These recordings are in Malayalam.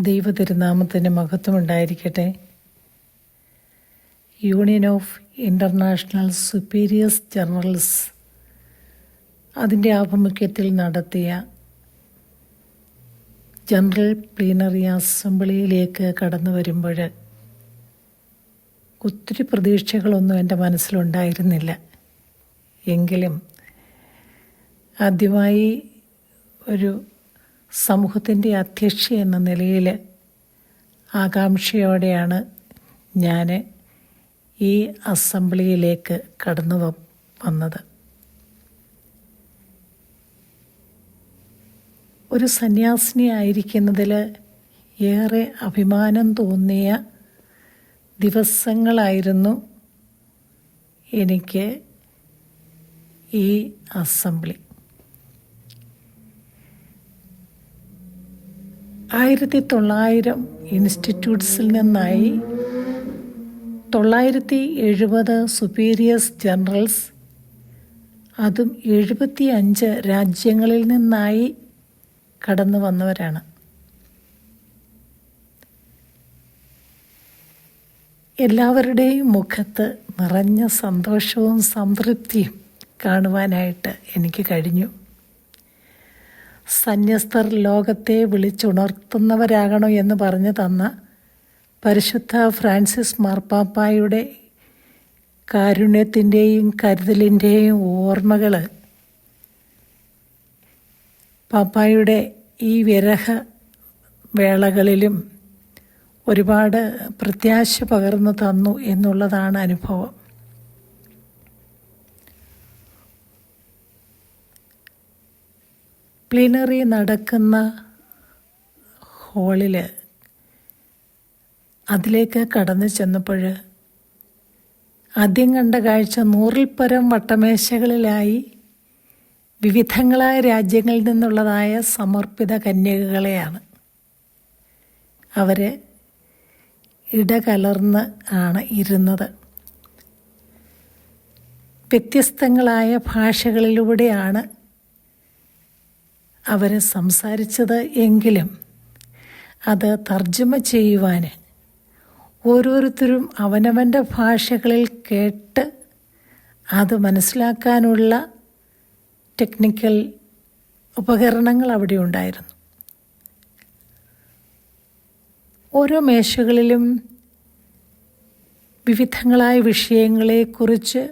ദൈവ തിരുനാമത്തിന് മഹത്വമുണ്ടായിരിക്കട്ടെ. Union of international superiors generals അതിന്റെ ആഭിമുഖ്യത്തിൽ നടത്തിയ ജനറൽ പ്ലീനറി അസംബ്ലിയിലേക്ക് കടന്നു വരുമ്പോൾ ഒത്തിരി പ്രതീക്ഷകളൊന്നും എന്റെ മനസ്സിലുണ്ടായിരുന്നില്ല. എങ്കിലും ആദ്യമായി ഒരു സമൂഹത്തിന്റെ അധ്യക്ഷ എന്ന നിലയിൽ ആകാംക്ഷയോടെയാണ് ഞാൻ ഈ അസംബ്ലിയിലേക്ക് കടന്നു വന്നത്. ഒരു സന്യാസിനി ആയിരിക്കുന്നതിൽ ഏറെ അഭിമാനം തോന്നിയ ദിവസങ്ങളായിരുന്നു എനിക്ക് ഈ അസംബ്ലി. ആയിരത്തി തൊള്ളായിരം ഇൻസ്റ്റിറ്റ്യൂട്ട്സിൽ നിന്നായി തൊള്ളായിരത്തി എഴുപത് സുപ്പീരിയേഴ്സ് ജനറൽസ് അതും എഴുപത്തി അഞ്ച് രാജ്യങ്ങളിൽ നിന്നായി കടന്നു വന്നവരാണ്. എല്ലാവരുടെയും മുഖത്ത് നിറഞ്ഞ സന്തോഷവും സംതൃപ്തിയും കാണുവാനായിട്ട് എനിക്ക് കഴിഞ്ഞു. സന്യസ്തർ ലോകത്തെ വിളിച്ചുണർത്തുന്നവരാകണോ എന്ന് പറഞ്ഞു തന്ന പരിശുദ്ധ ഫ്രാൻസിസ് മാർപ്പാപ്പായുടെ കാരുണ്യത്തിന്റെയും കരുതലിന്റെയും ഓർമ്മകൾ പാപ്പായുടെ ഈ വിരഹ വേളകളിലും ഒരുപാട് പ്രത്യാശ പകർന്നു തന്നു എന്നുള്ളതാണ് അനുഭവം. പ്ലീനറി നടക്കുന്ന ഹോളിൽ അതിലേക്ക് കടന്നു ചെന്നപ്പോൾ ആദ്യം കണ്ട കാഴ്ച നൂറിൽ പരം വട്ടമേശകളിലായി വിവിധങ്ങളായ രാജ്യങ്ങളിൽ നിന്നുള്ളതായ സമർപ്പിത കന്യകകളെയാണ്. അവർ ഇടകലർന്ന് ആണ് ഇരുന്നത്. വ്യത്യസ്തങ്ങളായ ഭാഷകളിലൂടെയാണ് അവർ സംസാരിച്ചത് എങ്കിലും അത് തർജമ ചെയ്യുവാൻ ഓരോരുത്തരും അവനവന്റെ ഭാഷകളിൽ കേട്ട് അത് മനസ്സിലാക്കാനുള്ള ടെക്നിക്കൽ ഉപകരണങ്ങൾ അവിടെ ഉണ്ടായിരുന്നു. ഓരോ മേശകളിലും വിവിധങ്ങളായ വിഷയങ്ങളെക്കുറിച്ച്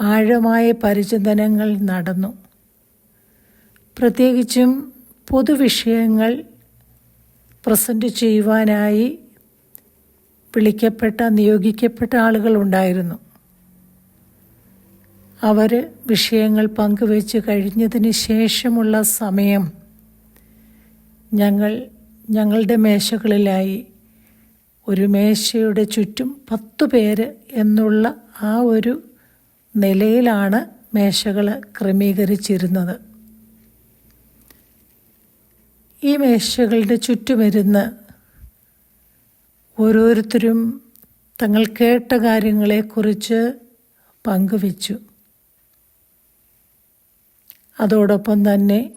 ആഴമായ പരിചിന്തനങ്ങൾ നടന്നു. പ്രത്യേകിച്ചും പൊതുവിഷയങ്ങൾ പ്രസന്റ് ചെയ്യുവാനായി വിളിക്കപ്പെട്ട നിയോഗിക്കപ്പെട്ട ആളുകളുണ്ടായിരുന്നു അവർ വിഷയങ്ങൾ പങ്കുവച്ച് കഴിഞ്ഞതിന് ശേഷമുള്ള സമയം ഞങ്ങൾ ഞങ്ങളുടെ മേശകളിലായി ഒരു മേശയുടെ ചുറ്റും പത്തു പേര് എന്നുള്ള ആ ഒരു നിലയിലാണ് മേശകൾ ക്രമീകരിച്ചിരുന്നത്. ഈ മേശകളുടെ ചുറ്റുമരുന്ന് ഓരോരുത്തരും തങ്ങൾ കേട്ട കാര്യങ്ങളെക്കുറിച്ച് പങ്കുവച്ചു. അതോടൊപ്പം തന്നെ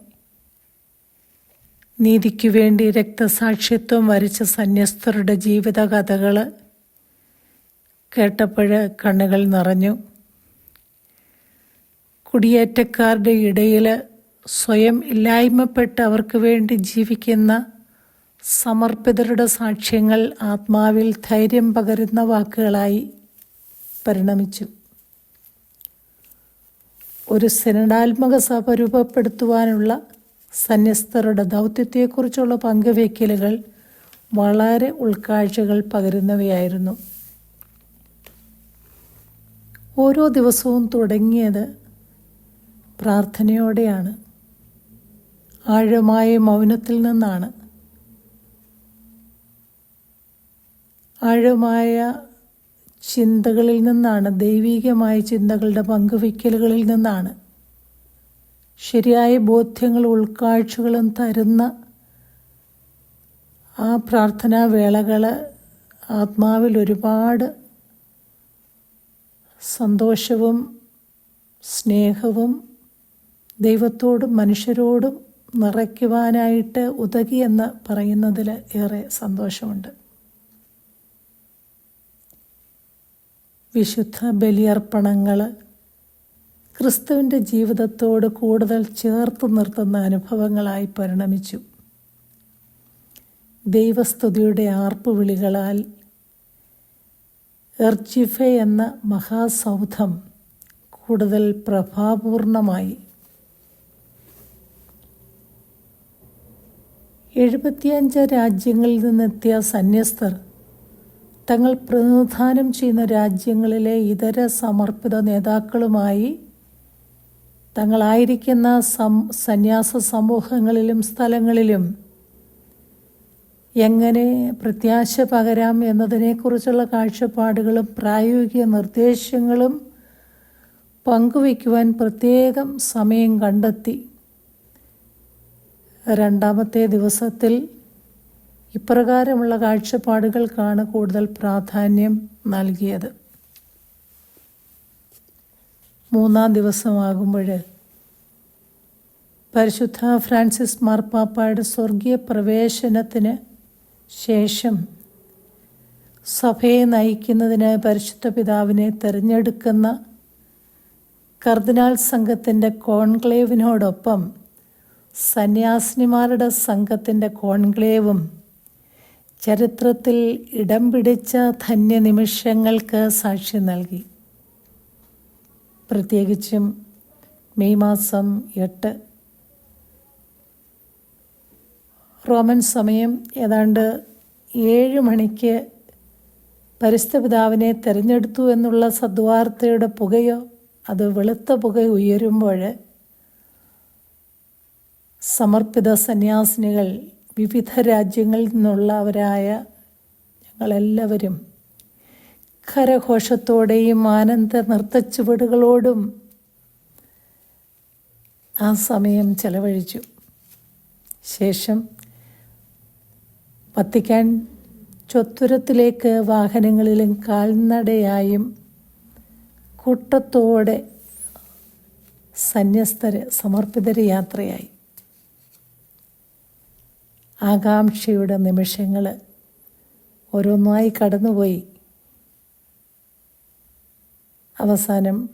നീതിക്ക് വേണ്ടി രക്തസാക്ഷിത്വം വരിച്ച സന്യസ്തരുടെ ജീവിതകഥകൾ കേട്ടപ്പോൾ കണ്ണുകൾ നിറഞ്ഞു. കുടിയേറ്റക്കാരുടെ ഇടയിൽ സ്വയം ഇല്ലായ്മപ്പെട്ട് അവർക്ക് വേണ്ടി ജീവിക്കുന്ന സമർപ്പിതരുടെ സാക്ഷ്യങ്ങൾ ആത്മാവിൽ ധൈര്യം പകരുന്ന വാക്കുകളായി പരിണമിച്ചു. ഒരു സിനഡാത്മക സഭ രൂപപ്പെടുത്തുവാനുള്ള സന്യസ്തരുടെ ദൗത്യത്തെക്കുറിച്ചുള്ള പങ്കുവയ്ക്കലുകൾ വളരെ ഉൾക്കാഴ്ചകൾ പകരുന്നവയായിരുന്നു. ഓരോ ദിവസവും തുടങ്ങിയത് പ്രാർത്ഥനയോടെയാണ്. ആഴമായ മൗനത്തിൽ നിന്നാണ്. ആഴമായ ചിന്തകളിൽ നിന്നാണ് ദൈവീകമായ ചിന്തകളുടെ പങ്കുവയ്ക്കലുകളിൽ നിന്നാണ്. ശരിയായ ബോധ്യങ്ങളും ഉൾക്കാഴ്ചകളും തരുന്ന ആ പ്രാർത്ഥനാ വേളകൾ ആത്മാവിൽ ഒരുപാട് സന്തോഷവും സ്നേഹവും ദൈവത്തോടും മനുഷ്യരോടും നിറയ്ക്കുവാനായിട്ട് ഉതകി എന്ന് പറയുന്നതിൽ ഏറെ സന്തോഷമുണ്ട്. വിശുദ്ധ ബലിയർപ്പണങ്ങൾ ക്രിസ്തുവിന്റെ ജീവിതത്തോട് കൂടുതൽ ചേർത്ത് നിർത്തുന്ന അനുഭവങ്ങളായി പരിണമിച്ചു. ദൈവസ്തുതിയുടെ ആർപ്പുവിളികളാൽ എർജിഫെ എന്ന മഹാസൗധം കൂടുതൽ പ്രഭാപൂർണമായി എഴുപത്തിയഞ്ച് രാജ്യങ്ങളിൽ നിന്നെത്തിയ സന്യസ്തർ തങ്ങൾ പ്രതിനിധാനം ചെയ്യുന്ന രാജ്യങ്ങളിലെ ഇതര സമർപ്പിത നേതാക്കളുമായി തങ്ങളായിരിക്കുന്ന സം സന്യാസ സമൂഹങ്ങളിലും സ്ഥലങ്ങളിലും എങ്ങനെ പ്രത്യാശ പകരാം എന്നതിനെക്കുറിച്ചുള്ള കാഴ്ചപ്പാടുകളും പ്രായോഗിക നിർദ്ദേശങ്ങളും പങ്കുവയ്ക്കുവാൻ പ്രത്യേകം സമയം കണ്ടെത്തി. രണ്ടാമത്തെ ദിവസത്തിൽ ഇപ്രകാരമുള്ള കാഴ്ചപ്പാടുകൾക്കാണ് കൂടുതൽ പ്രാധാന്യം നൽകിയത്. മൂന്നാം ദിവസമാകുമ്പോൾ പരിശുദ്ധ ഫ്രാൻസിസ് മാർപ്പാപ്പയുടെ സ്വർഗീയ പ്രവേശനത്തിന് ശേഷം സഭയെ നയിക്കുന്നതിന് പരിശുദ്ധ പിതാവിനെ തിരഞ്ഞെടുക്കുന്ന കർദിനാൾ സംഘത്തിന്റെ കോൺക്ലേവിനോടൊപ്പം സന്യാസിനിമാരുടെ സംഘത്തിന്റെ കോൺക്ലേവും ചരിത്രത്തിൽ ഇടം പിടിച്ച ധന്യ നിമിഷങ്ങൾക്ക് സാക്ഷി നൽകി. പ്രത്യേകിച്ചും മെയ് മാസം എട്ട്. റോമൻ സമയം ഏതാണ്ട് ഏഴ് മണിക്ക് പരിസ്ഥ പിതാവിനെ തിരഞ്ഞെടുത്തു എന്നുള്ള സദ്വാർത്തയുടെ പുകയോ അത് വെളുത്ത പുക ഉയരുമ്പോൾ സമർപ്പിത സന്യാസിനികൾ വിവിധ രാജ്യങ്ങളിൽ നിന്നുള്ളവരായ ഞങ്ങളെല്ലാവരും കരഘോഷത്തോടെയും ആനന്ദ നൃത്തച്ചുവടുകളോടും ആ സമയം ചെലവഴിച്ചു. ശേഷം വത്തിക്കാൻ ചൊത്തുരത്തിലേക്ക് വാഹനങ്ങളിലും കാൽനടയായും കൂട്ടത്തോടെ സന്യസ്തര് സമർപ്പിതര് യാത്രയായി. ആകാംക്ഷയുടെ നിമിഷങ്ങൾ ഓരോന്നായി കടന്നുപോയി. അവസാനം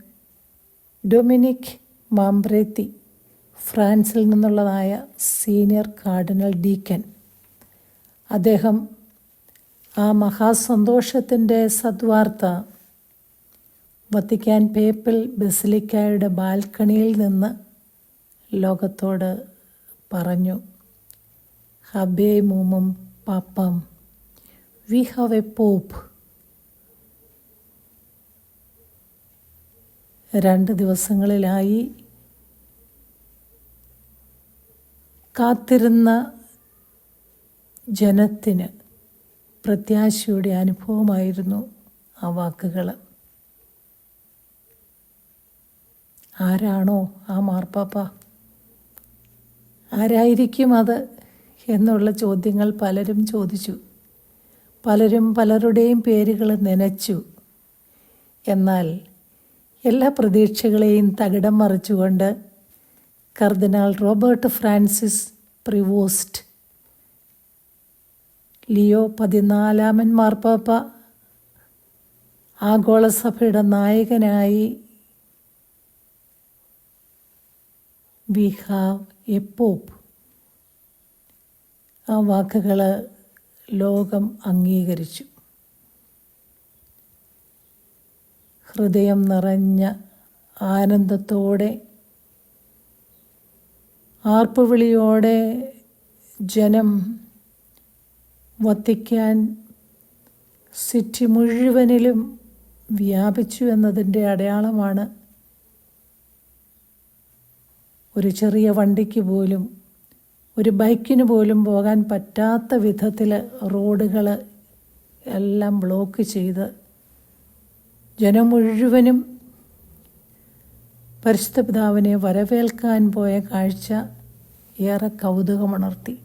ഡൊമിനിക് മാംബ്രേത്തി ഫ്രാൻസിൽ നിന്നുള്ളതായ സീനിയർ കാർഡിനൽ ഡീക്കൻ. അദ്ദേഹം ആ മഹാസന്തോഷത്തിന്റെ സദ്വാർത്ത വത്തിക്കാൻ പേപ്പൽ ബസിലിക്കായുടെ ബാൽക്കണിയിൽ നിന്ന് ലോകത്തോട് പറഞ്ഞു. ഹബേ papam. We have a pope. രണ്ട് ദിവസങ്ങളിലായി കാത്തിരുന്ന ജനത്തിന് പ്രത്യാശയുടെ അനുഭവമായിരുന്നു ആ വാക്കുകൾ ആരാണോ ആ മാർപ്പാപ്പ ആരായിരിക്കും അത് എന്നുള്ള ചോദ്യങ്ങൾ പലരും ചോദിച്ചു. പലരും പലരുടെയും പേരുകൾ നനച്ചു. എന്നാൽ എല്ലാ പ്രതീക്ഷകളെയും തകിടം മറിച്ചുകൊണ്ട് cardinal Robert Francis Prevost Leo പതിനാലാമൻ മാർപ്പാപ്പ ആഗോളസഭയുടെ നായകനായി വി ഹാവ് എ പോപ്പ്. ആ വാക്കുകൾ ലോകം അംഗീകരിച്ചു. ഹൃദയം നിറഞ്ഞ ആനന്ദത്തോടെ ആർപ്പുവിളിയോടെ ജനം വത്തിക്കാൻ സിറ്റി മുഴുവനിലും വ്യാപിച്ചു എന്നതിന്റെ അടയാളമാണ് ഒരു ചെറിയ വണ്ടിക്ക് പോലും ഒരു ബൈക്കിന് പോലും പോകാൻ പറ്റാത്ത വിധത്തിൽ റോഡുകൾ എല്ലാം ബ്ലോക്ക് ചെയ്ത് ജനം മുഴുവനും പരിശുദ്ധ പിതാവിനെ വരവേൽക്കാൻ പോയ കാഴ്ച ഏറെ കൗതുകമുണർത്തി.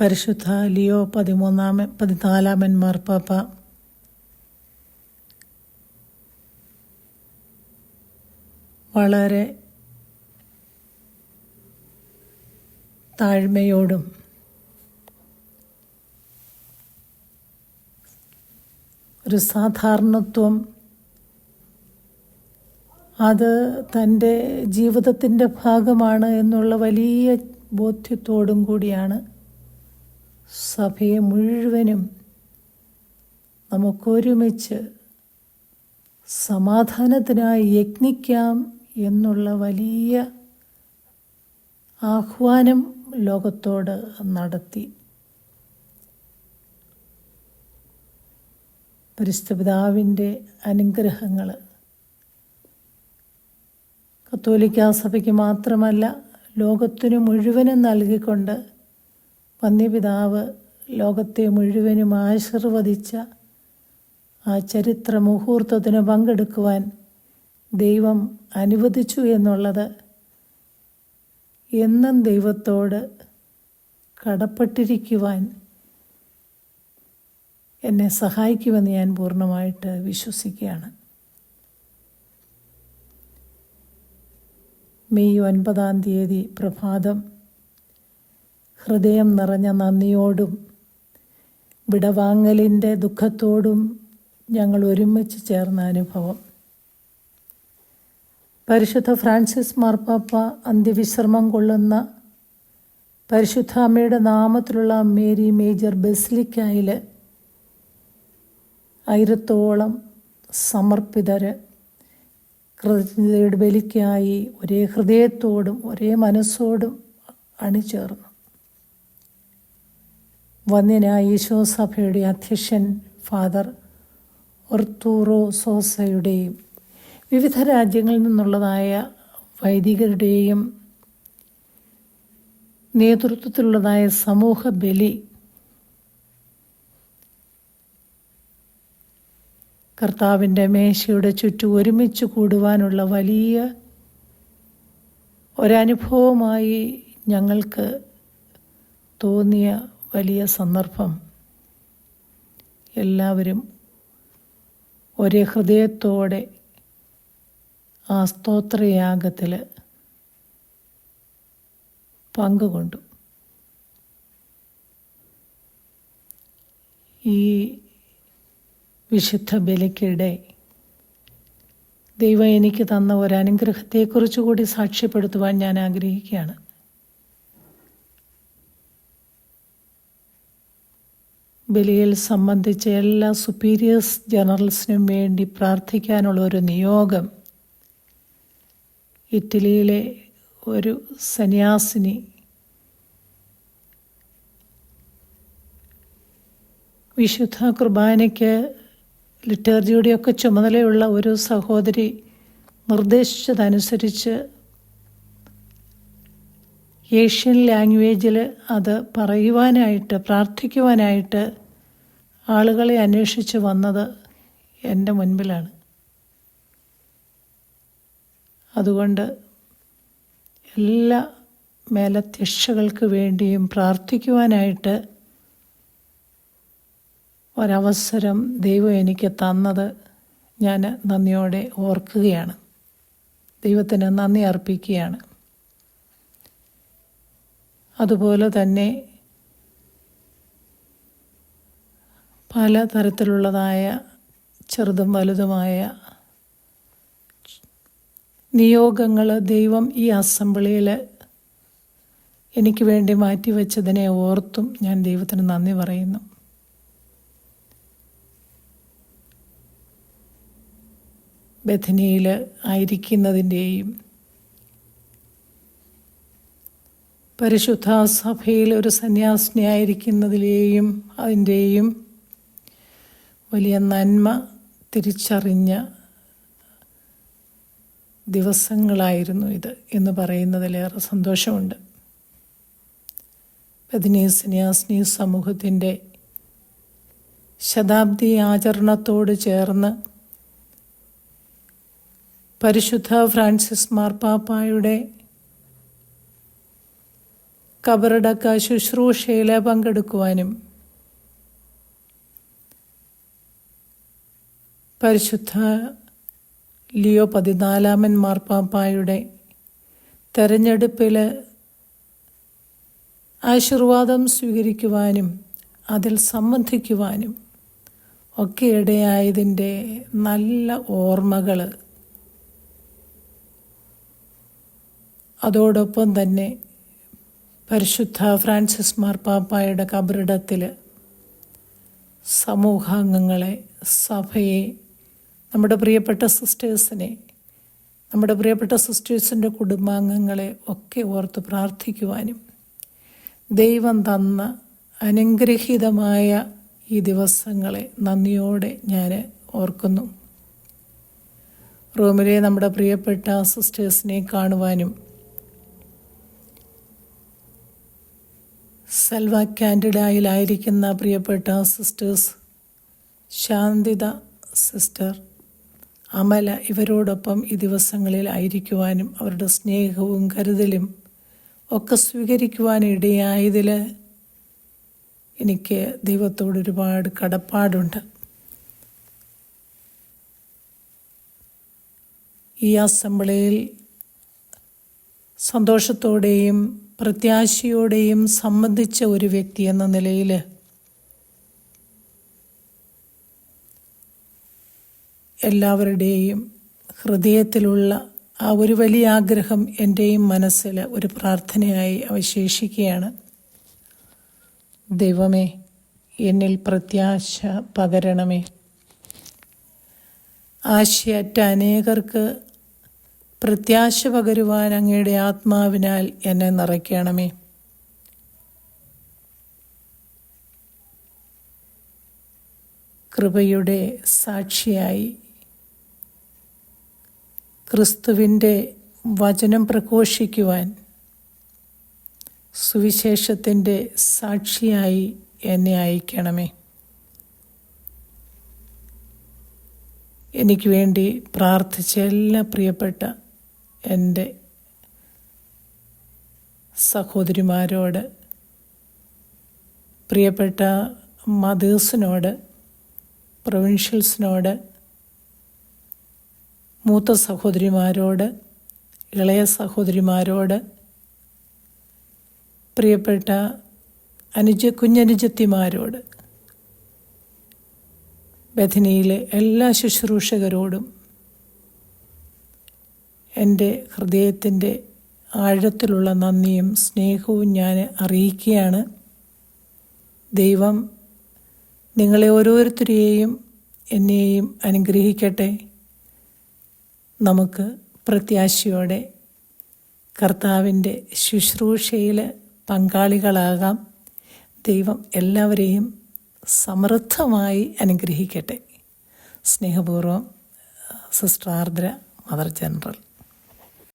പരിശുദ്ധ ലിയോ പതിമൂന്നാമൻ പതിനാലാമൻ മാർപ്പാപ്പ വളരെ താഴ്മയോടും ഒരു സാധാരണത്വം അത് തന്റെ ജീവിതത്തിന്റെ ഭാഗമാണ് എന്നുള്ള വലിയ ബോധ്യത്തോടും കൂടിയാണ് സഭയെ മുഴുവനും നമുക്കൊരുമിച്ച് സമാധാനത്തിനായി യജ്ഞിക്കാം എന്നുള്ള വലിയ ആഹ്വാനം ലോകത്തോട് നടത്തി. പരിശുദ്ധപിതാവിന്റെ അനുഗ്രഹങ്ങൾ. കത്തോലിക്ക സഭയ്ക്ക് മാത്രമല്ല ലോകത്തിനു മുഴുവനും നൽകിക്കൊണ്ട് വന്യപിതാവ് ലോകത്തെ മുഴുവനും ആശീർവദിച്ച ആ ചരിത്ര മുഹൂർത്തത്തിന് പങ്കെടുക്കുവാൻ ദൈവം അനുവദിച്ചു എന്നുള്ളത് എന്നും ദൈവത്തോട് കടപ്പെട്ടിരിക്കുവാൻ എന്നെ സഹായിക്കുമെന്ന് ഞാൻ പൂർണമായിട്ട് വിശ്വസിക്കുകയാണ്. മെയ് ഒൻപതാം തീയതി പ്രഭാതം. ഹൃദയം നിറഞ്ഞ നന്ദിയോടും വിടവാങ്ങലിന്റെ ദുഃഖത്തോടും ഞങ്ങൾ ഒരുമിച്ച് ചേർന്ന അനുഭവം. പരിശുദ്ധ ഫ്രാൻസിസ് മാർപ്പാപ്പ അന്ത്യവിശ്രമം കൊള്ളുന്ന പരിശുദ്ധ അമ്മയുടെ നാമത്തിലുള്ള മേരി മേജർ ബെസ്ലിക്കായിൽ ആയിരത്തോളം സമർപ്പിതർ കൃതജ്ഞതയുടെ ബലിക്കായി ഒരേ ഹൃദയത്തോടും ഒരേ മനസ്സോടും അണിചേർന്നു. വന്യനായ ഈശോ സഭയുടെ അധ്യക്ഷൻ ഫാദർ ഒർത്തൂറോ സോസയുടെയും വിവിധ രാജ്യങ്ങളിൽ നിന്നുള്ളതായ വൈദികരുടെയും നേതൃത്വത്തിലുള്ളതായ സമൂഹ ബലി കർത്താവിന്റെ മേശയുടെ ചുറ്റും ഒരുമിച്ച് കൂടുവാനുള്ള വലിയ ഒരനുഭവമായി ഞങ്ങൾക്ക് തോന്നിയ വലിയ സന്ദർഭം. എല്ലാവരും ഒരേ ഹൃദയത്തോടെ സ്തോത്രയാഗത്തിൽ പങ്കുകൊണ്ടു. ഈ വിശുദ്ധ ബലിക്കിടെ ദൈവം എനിക്ക് തന്ന ഒരു അനുഗ്രഹത്തെക്കുറിച്ച് കൂടി സാക്ഷ്യപ്പെടുത്തുവാൻ ഞാൻ ആഗ്രഹിക്കുകയാണ്. ബലിയിൽ സംബന്ധിച്ച എല്ലാ സുപ്പീരിയേഴ്സ് ജനറൽസിനും വേണ്ടി പ്രാർത്ഥിക്കാനുള്ള ഒരു നിയോഗം ഇറ്റലിയിലെ ഒരു സന്യാസിനി. വിശുദ്ധ കുർബാനയ്ക്ക് ലിറ്റർജിയുടെയൊക്കെ ചുമതലയുള്ള ഒരു സഹോദരി നിർദ്ദേശിച്ചതനുസരിച്ച് ഏഷ്യൻ ലാംഗ്വേജിൽ അത് പറയുവാനായിട്ട് പ്രാർത്ഥിക്കുവാനായിട്ട് ആളുകളെ അന്വേഷിച്ച് വന്നത് എന്റെ മുൻപിലാണ്. അതുകൊണ്ട് എല്ലാ മേലധ്യക്ഷകൾക്ക് വേണ്ടിയും പ്രാർത്ഥിക്കുവാനായിട്ട് ഒരവസരം ദൈവം എനിക്ക് തന്നത് ഞാൻ നന്ദിയോടെ ഓർക്കുകയാണ്. ദൈവത്തിന് നന്ദി അർപ്പിക്കുകയാണ്. അതുപോലെ തന്നെ പല തരത്തിലുള്ളതായ ചെറുതും വലുതുമായ നിയോഗങ്ങൾ ദൈവം ഈ അസംബ്ലിയിൽ എനിക്ക് വേണ്ടി മാറ്റിവെച്ചതിനെ ഓർത്തും ഞാൻ ദൈവത്തിന് നന്ദി പറയുന്നു. ബഥനിയിൽ ആയിരിക്കുന്നതിന്റെയും പരിശുദ്ധ സഭയിൽ ഒരു സന്യാസിനിയായിരിക്കുന്നതിലെയും അതിന്റെയും വലിയ നന്മ തിരിച്ചറിഞ്ഞ ദിവസങ്ങളായിരുന്നു ഇത് എന്ന് പറയുന്നതിലേറെ സന്തോഷമുണ്ട്. ബദിനി സന്യാസിനി സമൂഹത്തിന്റെ ശതാബ്ദി ആചരണത്തോട് ചേർന്ന് പരിശുദ്ധ ഫ്രാൻസിസ് മാർപ്പാപ്പായുടെ കബറടക്ക ശുശ്രൂഷയിൽ പങ്കെടുക്കുവാനും പരിശുദ്ധ ലിയോ പതിനാലാമൻ മാർപ്പാപ്പായുടെ തെരഞ്ഞെടുപ്പിൽ ആശീർവാദം സ്വീകരിക്കുവാനും അതിൽ സംബന്ധിക്കുവാനും ഒക്കെ ഇടയായതിന്റെ നല്ല ഓർമ്മകൾ അതോടൊപ്പം തന്നെ പരിശുദ്ധ ഫ്രാൻസിസ് മാർപ്പാപ്പായുടെ കബറിടത്തിൽ സമൂഹാംഗങ്ങളെ സഭയെ നമ്മുടെ പ്രിയപ്പെട്ട സിസ്റ്റേഴ്സിനെ നമ്മുടെ പ്രിയപ്പെട്ട സിസ്റ്റേഴ്സിന്റെ കുടുംബാംഗങ്ങളെ ഒക്കെ ഓർത്ത് പ്രാർത്ഥിക്കുവാനും ദൈവം തന്ന അനുഗ്രഹീതമായ ഈ ദിവസങ്ങളെ നന്ദിയോടെ ഞാൻ ഓർക്കുന്നു. റൂമിലെ നമ്മുടെ പ്രിയപ്പെട്ട സിസ്റ്റേഴ്സിനെ കാണുവാനും സെൽവ കാൻഡിഡായിലായിരിക്കുന്ന പ്രിയപ്പെട്ട സിസ്റ്റേഴ്സ് ശാന്തിത സിസ്റ്റർ അമല ഇവരോടൊപ്പം ഈ ദിവസങ്ങളിൽ ആയിരിക്കുവാനും അവരുടെ സ്നേഹവും കരുതലും ഒക്കെ സ്വീകരിക്കുവാനും ഇടയായതിൽ എനിക്ക് ദൈവത്തോട് ഒരുപാട് കടപ്പാടുണ്ട്. ഈ അസംബ്ലിയിൽ സന്തോഷത്തോടെയും പ്രത്യാശയോടെയും സംബന്ധിച്ച ഒരു വ്യക്തി എന്ന നിലയിൽ എല്ലാവരുടെയും ഹൃദയത്തിലുള്ള ആ ഒരു വലിയ ആഗ്രഹം എന്റെയും മനസ്സിൽ ഒരു പ്രാർത്ഥനയായി അവശേഷിക്കുകയാണ്. ദൈവമേ എന്നിൽ പ്രത്യാശ പകരണമേ. ആശയറ്റ അനേകർക്ക് പ്രത്യാശ പകരുവാൻ അങ്ങയുടെ ആത്മാവിനാൽ എന്നെ നിറയ്ക്കണമേ. കൃപയുടെ സാക്ഷിയായി ക്രിസ്തുവിന്റെ വചനം പ്രഘോഷിക്കുവാൻ സുവിശേഷത്തിന്റെ സാക്ഷിയായി എന്നെ അയക്കണമേ. എനിക്ക് വേണ്ടി പ്രാർത്ഥിച്ച എല്ലാ പ്രിയപ്പെട്ട എന്റെ സഹോദരിമാരോട് പ്രിയപ്പെട്ട മദേഴ്സിനോട് പ്രൊവിൻഷ്യൽസിനോട് മൂത്ത സഹോദരിമാരോട് ഇളയ സഹോദരിമാരോട് പ്രിയപ്പെട്ട അനുജ കുഞ്ഞനുജത്തിമാരോട് ബഥനിയിലെ എല്ലാ ശുശ്രൂഷകരോടും എന്റെ ഹൃദയത്തിന്റെ ആഴത്തിലുള്ള നന്ദിയും സ്നേഹവും ഞാൻ അറിയിക്കുകയാണ്. ദൈവം നിങ്ങളെ ഓരോരുത്തരെയും എന്നെയും അനുഗ്രഹിക്കട്ടെ. നമുക്ക് പ്രത്യാശയോടെ കർത്താവിന്റെ ശുശ്രൂഷയിൽ പങ്കാളികളാകാം. ദൈവം എല്ലാവരെയും സമൃദ്ധമായി അനുഗ്രഹിക്കട്ടെ. സ്നേഹപൂർവം സിസ്റ്റർ ആർദ്ര മദർ ജനറൽ.